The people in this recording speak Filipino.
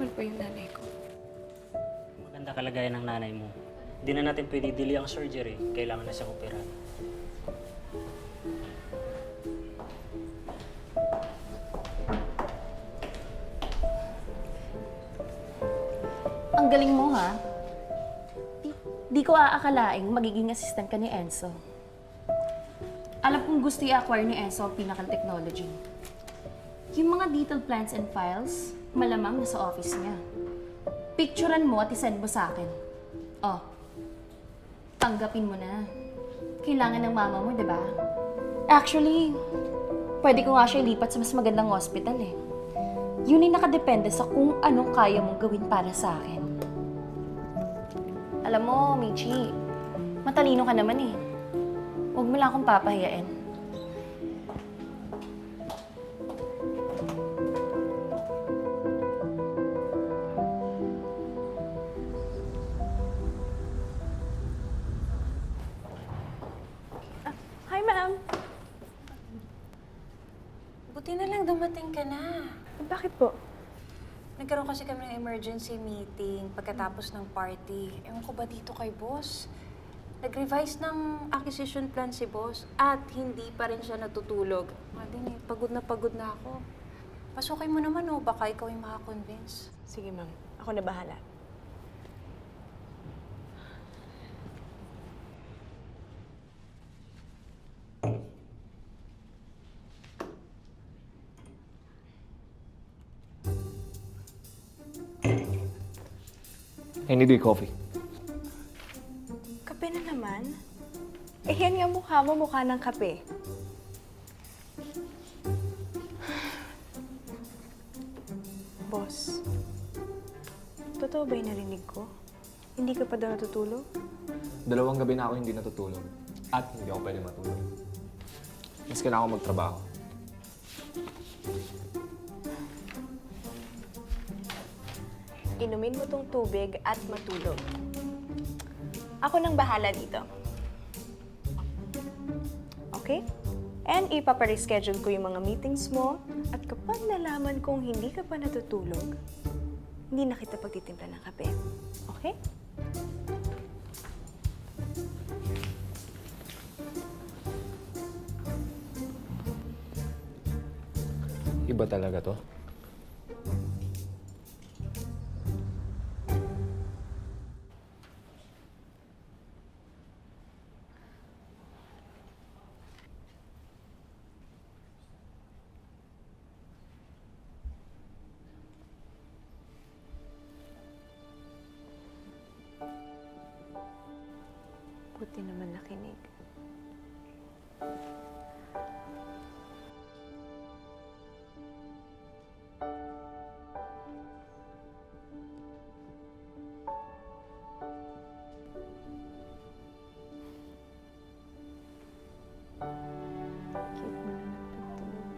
yung nanay ko. Maganda kalagayan ng nanay mo. Hindi na natin pwede delay ang surgery. Kailangan na siyang operahan. Ang galing mo, ha? Di, di ko aakalaing magiging assistant ka ni Enzo. Alam kong gusto i-acquire ni Enzo ang pinakang technology. Yung mga detailed plans and files, malamang nasa office niya. Picturean mo at isend mo sa akin. Oh, tanggapin mo na. Kailangan ng mama mo, di ba? Actually, pwede ko nga siya ilipat sa mas magandang hospital eh. Yun ay nakadepende sa kung anong kaya mong gawin para sa akin. Alam mo, Michi, matalino ka naman eh. Huwag mo lang akong papahiyain. Lang dumating ka na. Bakit po? Nagkaroon kasi kami ng emergency meeting pagkatapos ng party. Ewan ko ba dito kay boss? Nag-revise ng acquisition plan si boss at hindi pa rin siya natutulog. Madin eh, pagod na pagod na ako. Pasukay mo naman oh, baka ikaw yung makakonvince. Sige, ma'am. Ako na bahala. I need your coffee. Kape na naman? Eh, yan nga mukha mo, mukha ng kape. Boss, totoo ba yung narinig ko? Hindi ka pa daw natutulog? Dalawang gabi na ako hindi natutulog. At hindi ako pwede matulog. Mas kailangan ko magtrabaho. Inumin mo tong tubig at matulog. Ako nang bahala dito. Okay? And ipapa-reschedule ko yung mga meetings mo at kapag nalaman kong hindi ka pa natutulog, hindi na kita pagtitimpla ng kape. Okay? Iba talaga to. Mabuti naman nakinig. Cute mo na ng pagtulog.